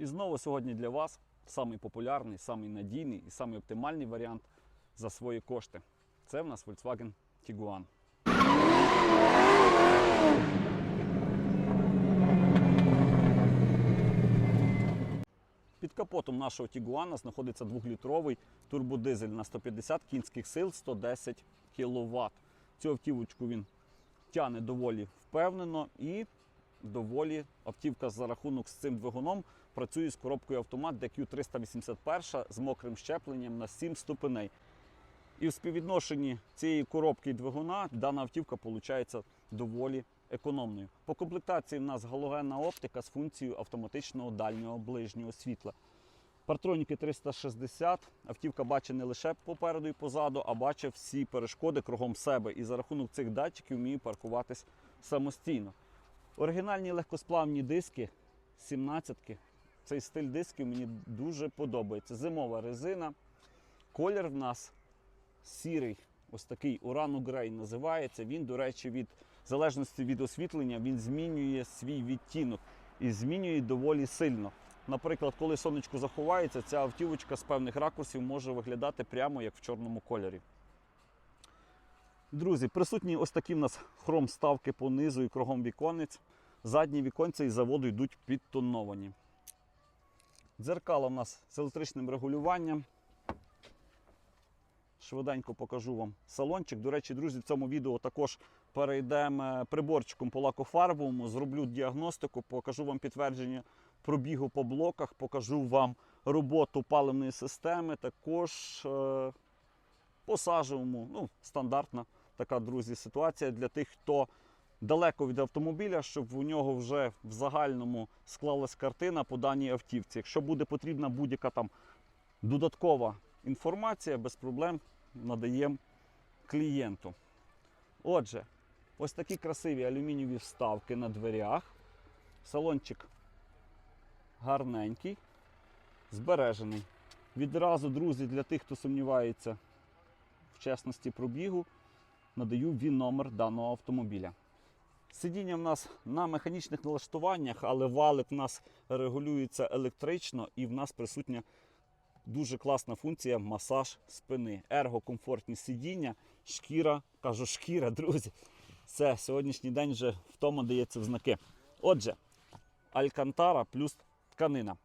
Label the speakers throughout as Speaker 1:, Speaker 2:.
Speaker 1: І знову сьогодні для вас самий популярний, самий надійний і самий оптимальний варіант за свої кошти. Це в нас Volkswagen Tiguan. Під капотом нашого Тігуана знаходиться 2-літровий турбодизель на 150 кінських сил 110 кВт. Цю автівочку він тягне доволі впевнено і доволі автівка за рахунок з цим двигуном працює з коробкою автомат DQ381 з мокрим щепленням на 7 ступеней. І в співвідношенні цієї коробки і двигуна дана автівка виходить доволі економною. По комплектації в нас галогенна оптика з функцією автоматичного дальнього ближнього світла. Партроніки 360. Автівка бачить не лише попереду і позаду, а бачить всі перешкоди кругом себе. І за рахунок цих датчиків вміє паркуватись самостійно. Оригінальні легкосплавні диски 17-ки. Цей стиль дисків мені дуже подобається. Зимова резина. Колір в нас сірий, ось такий урану грей називається. Він, до речі, від залежності від освітлення він змінює свій відтінок і змінює доволі сильно. Наприклад, коли сонечко заховається, ця автівочка з певних ракурсів може виглядати прямо як в чорному кольорі. Друзі, присутні ось такі в нас хром ставки по низу і кругом віконець. Задні віконці із заводу йдуть підтоновані. Дзеркала в нас з електричним регулюванням. Швиденько покажу вам салончик. До речі, друзі, в цьому відео також перейдемо приборчиком по лакофарбовому, зроблю діагностику, покажу вам підтвердження пробігу по блоках, покажу вам роботу паливної системи, також е, по. Ну, стандартна така, друзі, ситуація для тих, хто далеко від автомобіля, щоб у нього вже в загальному склалась картина по даній автівці. Якщо буде потрібна будь-яка там додаткова інформація, без проблем надаємо клієнту. Отже, ось такі красиві алюмінієві вставки на дверях. Салончик гарненький, збережений. Відразу, друзі, для тих, хто сумнівається в чесності пробігу, надаю він номер даного автомобіля. Сидіння в нас на механічних налаштуваннях, але валик в нас регулюється електрично і в нас присутня дуже класна функція масаж спини. Ергокомфортні сидіння, шкіра, кажу шкіра, друзі. Це сьогоднішній день вже в тому дається в знаки. Отже, алькантара плюс тканина.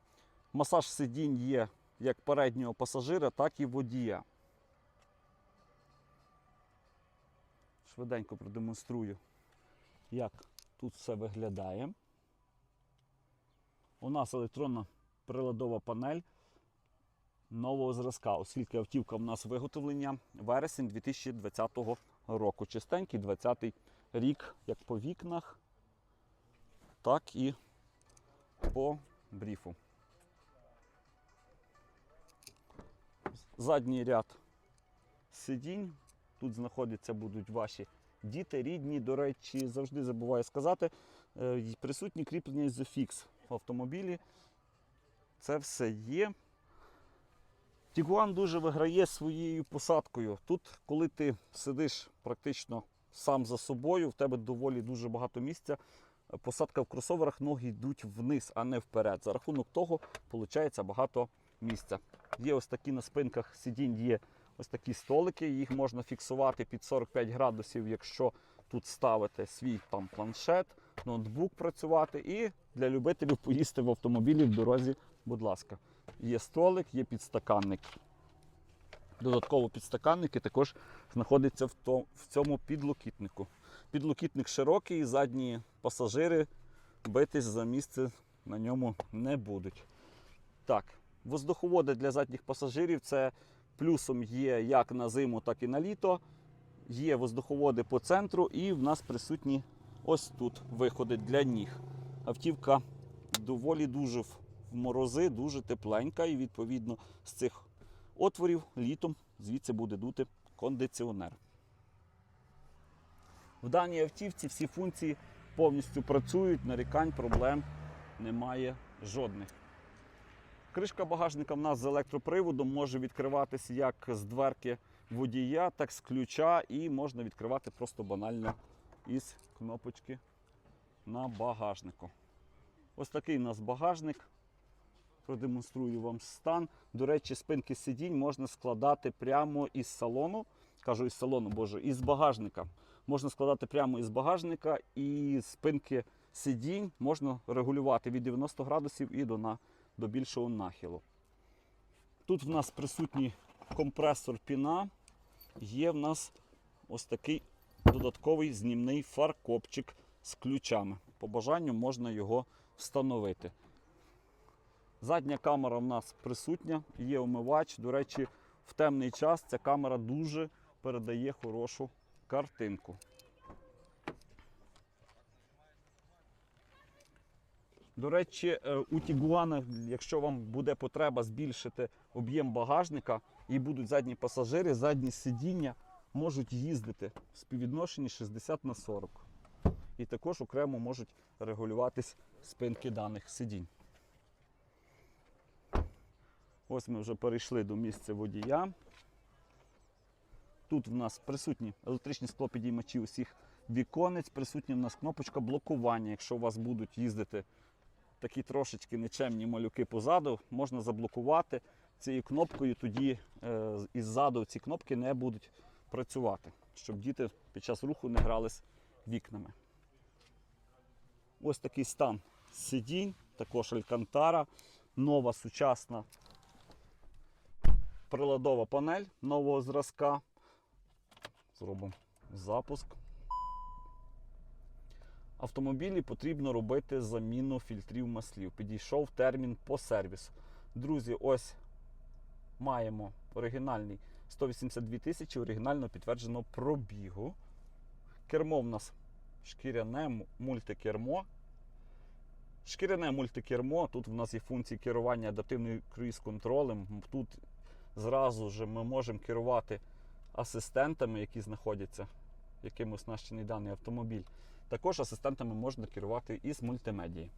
Speaker 1: Масаж сидінь є як переднього пасажира, так і водія. Швиденько продемонструю, як тут все виглядає. У нас електронна приладова панель нового зразка, оскільки автівка в нас виготовлення вересень 2020 року. Чистенький 20-й рік, як по вікнах, так і по бріфу. Задній ряд сидінь. Тут знаходяться будуть ваші діти, рідні. До речі, завжди забуваю сказати, е, присутні кріплення Isofix в автомобілі. Це все є. Тігуан дуже виграє своєю посадкою. Тут, коли ти сидиш практично сам за собою, в тебе доволі дуже багато місця. Посадка в кросоверах, ноги йдуть вниз, а не вперед. За рахунок того, виходить багато місця. Є ось такі на спинках сидінь, є ось такі столики, їх можна фіксувати під 45 градусів, якщо тут ставити свій там планшет, ноутбук працювати. І для любителів поїсти в автомобілі в дорозі, будь ласка. Є столик, є підстаканник. Додатково підстаканники також знаходяться в, цьому підлокітнику. Підлокітник широкий, задні пасажири битись за місце на ньому не будуть. Так, воздуховоди для задніх пасажирів це плюсом є як на зиму, так і на літо. Є воздуховоди по центру, і в нас присутні ось тут виходи для ніг. Автівка доволі дуже в морози, дуже тепленька, і відповідно з цих отворів літом звідси буде дути кондиціонер. В даній автівці всі функції повністю працюють, нарікань, проблем немає жодних. Кришка багажника в нас з електроприводом може відкриватися як з дверки водія, так з ключа, і можна відкривати просто банально із кнопочки на багажнику. Ось такий у нас багажник. продемонструю вам стан. До речі, спинки сидінь можна складати прямо із салону. Кажу із салону, боже, із багажника. Можна складати прямо із багажника і спинки сидінь можна регулювати від 90 градусів і до, на, до більшого нахилу. Тут в нас присутній компресор піна. Є в нас ось такий додатковий знімний фаркопчик з ключами. По бажанню можна його встановити. Задня камера в нас присутня, є омивач. До речі, в темний час ця камера дуже передає хорошу картинку. До речі, е, у Тігуана, якщо вам буде потреба збільшити об'єм багажника і будуть задні пасажири, задні сидіння можуть їздити в співвідношенні 60 на 40. І також окремо можуть регулюватись спинки даних сидінь. Ось ми вже перейшли до місця водія. Тут в нас присутні електричні склопідіймачі усіх віконець, присутня в нас кнопочка блокування. Якщо у вас будуть їздити такі трошечки нечемні малюки позаду, можна заблокувати цією кнопкою, тоді е, іззаду ці кнопки не будуть працювати, щоб діти під час руху не грались вікнами. Ось такий стан сидінь, також алькантара, нова сучасна приладова панель нового зразка. Зробимо запуск. Автомобілі потрібно робити заміну фільтрів маслів. Підійшов термін по сервісу. Друзі, ось маємо оригінальний 182 тисячі оригінально підтвердженого пробігу. Кермо в нас шкіряне мультикермо. Шкіряне мультикермо. Тут в нас є функції керування адаптивним круїз-контролем. Тут зразу ж ми можемо керувати асистентами, які знаходяться, яким оснащений даний автомобіль. Також асистентами можна керувати із мультимедії.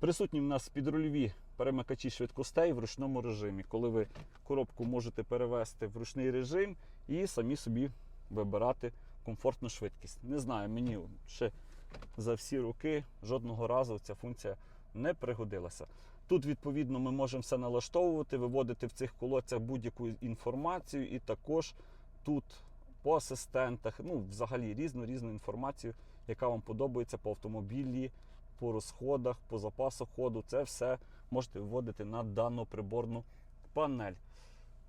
Speaker 1: Присутні в нас підрульові перемикачі швидкостей в ручному режимі, коли ви коробку можете перевести в ручний режим і самі собі вибирати комфортну швидкість. Не знаю, мені ще за всі роки жодного разу ця функція не пригодилася. Тут, відповідно, ми можемо все налаштовувати, виводити в цих колодцях будь-яку інформацію, і також тут по асистентах, ну, взагалі різну різну інформацію, яка вам подобається по автомобілі, по розходах, по запасу ходу. Це все можете виводити на дану приборну панель.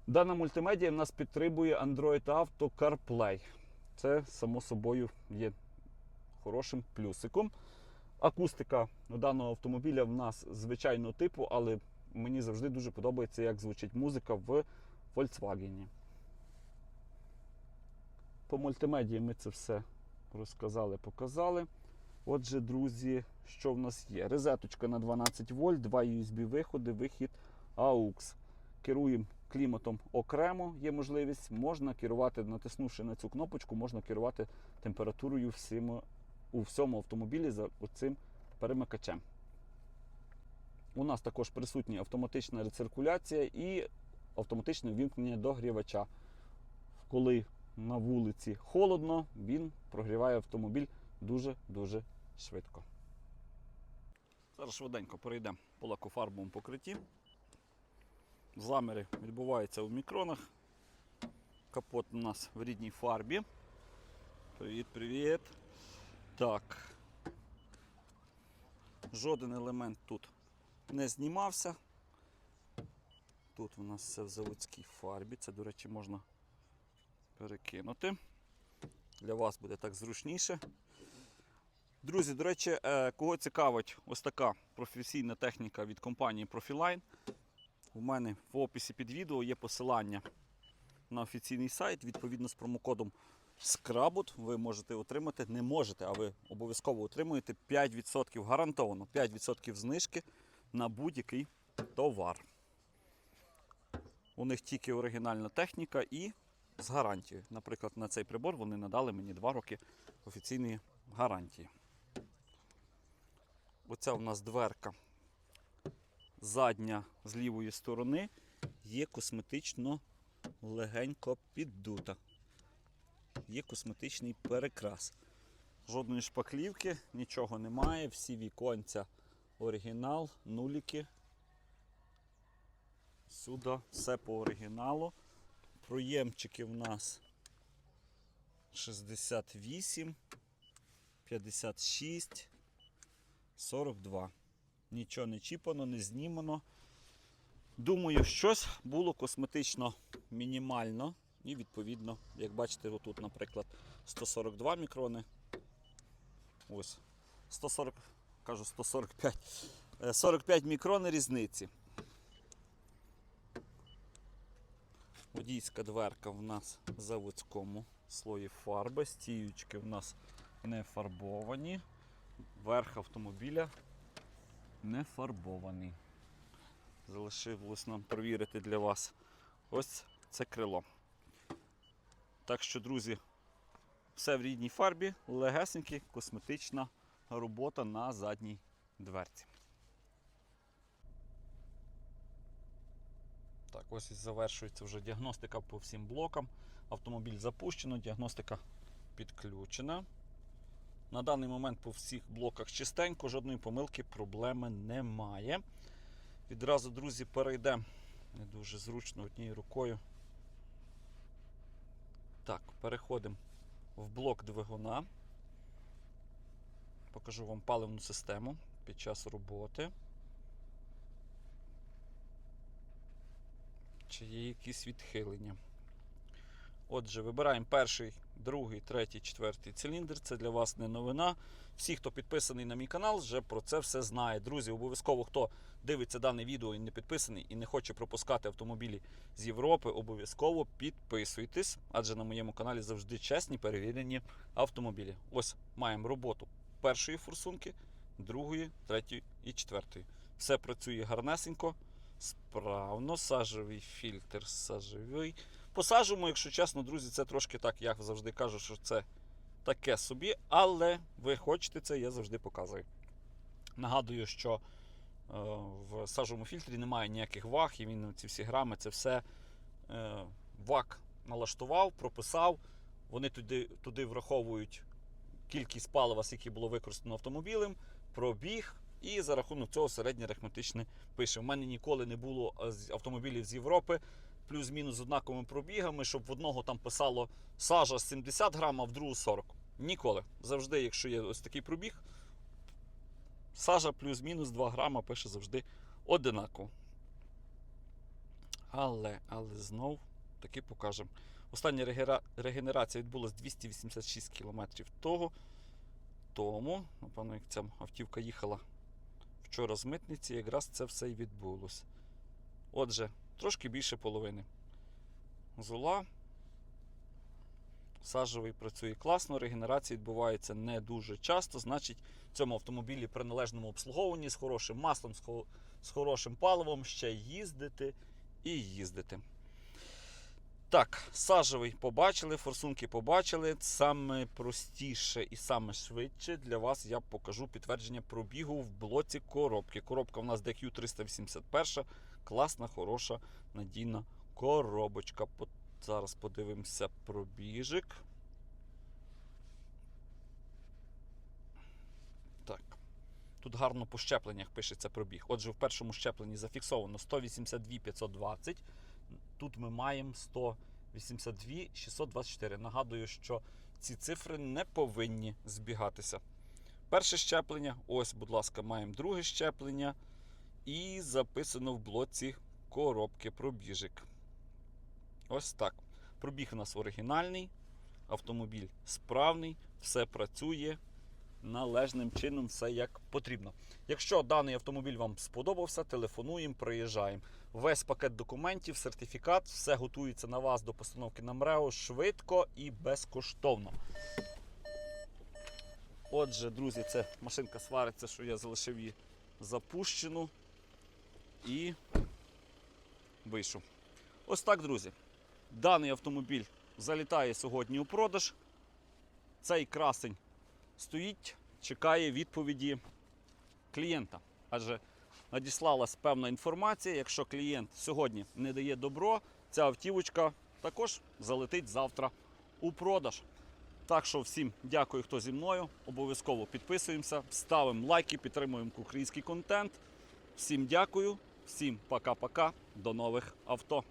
Speaker 1: Дана мультимедія в нас підтримує Android Auto CarPlay. Це, само собою, є хорошим плюсиком. Акустика даного автомобіля в нас звичайного типу, але мені завжди дуже подобається, як звучить музика в Volkswagen. По мультимедії ми це все розказали, показали. Отже, друзі, що в нас є? Розеточка на 12 вольт, два USB-виходи, вихід AUX. Керуємо кліматом окремо, є можливість. Можна керувати, натиснувши на цю кнопочку, можна керувати температурою всім, у всьому автомобілі за цим перемикачем. У нас також присутня автоматична рециркуляція і автоматичне вімкнення догрівача. Коли на вулиці холодно, він прогріває автомобіль дуже-дуже швидко. Зараз швиденько перейдемо по лакофарбовому покритті. Заміри відбуваються у мікронах. Капот у нас в рідній фарбі. Привіт-привіт. Так. Жоден елемент тут не знімався. Тут у нас все в заводській фарбі. Це, до речі, можна перекинути. Для вас буде так зручніше. Друзі, до речі, е, кого цікавить ось така професійна техніка від компанії Profiline, у мене в описі під відео є посилання на офіційний сайт. Відповідно з промокодом SCRABOT ви можете отримати, не можете, а ви обов'язково отримуєте 5% гарантовано 5% знижки на будь-який товар. У них тільки оригінальна техніка і з гарантією. Наприклад, на цей прибор вони надали мені 2 роки офіційної гарантії. Оця у нас дверка задня з лівої сторони є косметично легенько піддута. Є косметичний перекрас. Жодної шпаклівки, нічого немає, всі віконця оригінал, нуліки. Всюди все по оригіналу. Проємчики в нас 68, 56, 42. Нічого не чіпано, не знімано. Думаю, щось було косметично мінімально. І відповідно, як бачите, отут, наприклад, 142 мікрони. Ось. 140, кажу 145. Е, 45 мікрон різниці. Водійська дверка в нас в заводському слої фарби. Стіючки в нас не фарбовані. Верх автомобіля не фарбований. Залишилось нам провірити для вас ось це крило. Так що, друзі, все в рідній фарбі, легесенький, косметична робота на задній дверці. Так, ось і завершується вже діагностика по всім блокам. Автомобіль запущено, діагностика підключена. На даний момент по всіх блоках чистенько, жодної помилки, проблеми немає. Відразу, друзі, перейдемо. Дуже зручно однією рукою. Так, переходимо в блок двигуна. Покажу вам паливну систему під час роботи. Чи є якісь відхилення? Отже, вибираємо перший, другий, третій, четвертий циліндр. Це для вас не новина. Всі, хто підписаний на мій канал, вже про це все знає. Друзі, обов'язково, хто дивиться дане відео і не підписаний, і не хоче пропускати автомобілі з Європи, обов'язково підписуйтесь, адже на моєму каналі завжди чесні перевірені автомобілі. Ось маємо роботу першої форсунки, другої, третьої і четвертої. Все працює гарнесенько, справно, сажевий фільтр сажевий. Посаджуємо, якщо чесно, друзі, це трошки так, я завжди кажу, що це таке собі, але ви хочете це, я завжди показую. Нагадую, що е, в сажовому фільтрі немає ніяких ваг, і він ці всі грами, це все е, вак налаштував, прописав. Вони туди, туди враховують кількість палива, скільки було використано автомобілем, пробіг, і за рахунок цього середнє арифметичне пише. У мене ніколи не було е, автомобілів з Європи плюс-мінус з однаковими пробігами, щоб в одного там писало сажа 70 грам, а в другу 40. Ніколи. Завжди, якщо є ось такий пробіг, сажа плюс-мінус 2 грама пише завжди одинаково. Але, але знов таки покажемо. Остання регенерація відбулася 286 км того. Тому, напевно, як ця автівка їхала вчора з митниці, якраз це все і відбулося. Отже, трошки більше половини. Зола. Сажовий працює класно, регенерація відбувається не дуже часто. Значить, в цьому автомобілі при належному обслуговуванні з хорошим маслом, з, хорошим паливом ще їздити і їздити. Так, сажевий побачили, форсунки побачили. Саме простіше і саме швидше для вас я покажу підтвердження пробігу в блоці коробки. Коробка у нас DQ381, класна, хороша, надійна коробочка. Зараз подивимося пробіжик. Так. Тут гарно по щепленнях пишеться пробіг. Отже, в першому щепленні зафіксовано 182 520. Тут ми маємо 182 624. Нагадую, що ці цифри не повинні збігатися. Перше щеплення, ось, будь ласка, маємо друге щеплення. І записано в блоці коробки пробіжик. Ось так. Пробіг у нас оригінальний, автомобіль справний, все працює належним чином, все як потрібно. Якщо даний автомобіль вам сподобався, телефонуємо, приїжджаємо. Весь пакет документів, сертифікат, все готується на вас до постановки на МРЕО швидко і безкоштовно. Отже, друзі, це машинка свариться, що я залишив її запущену і вийшов. Ось так, друзі. Даний автомобіль залітає сьогодні у продаж. Цей красень стоїть, чекає відповіді клієнта. Адже надіслалась певна інформація. Якщо клієнт сьогодні не дає добро, ця автівочка також залетить завтра у продаж. Так що всім дякую, хто зі мною. Обов'язково підписуємося, ставимо лайки, підтримуємо український контент. Всім дякую, Всім пока-пока, до нових авто.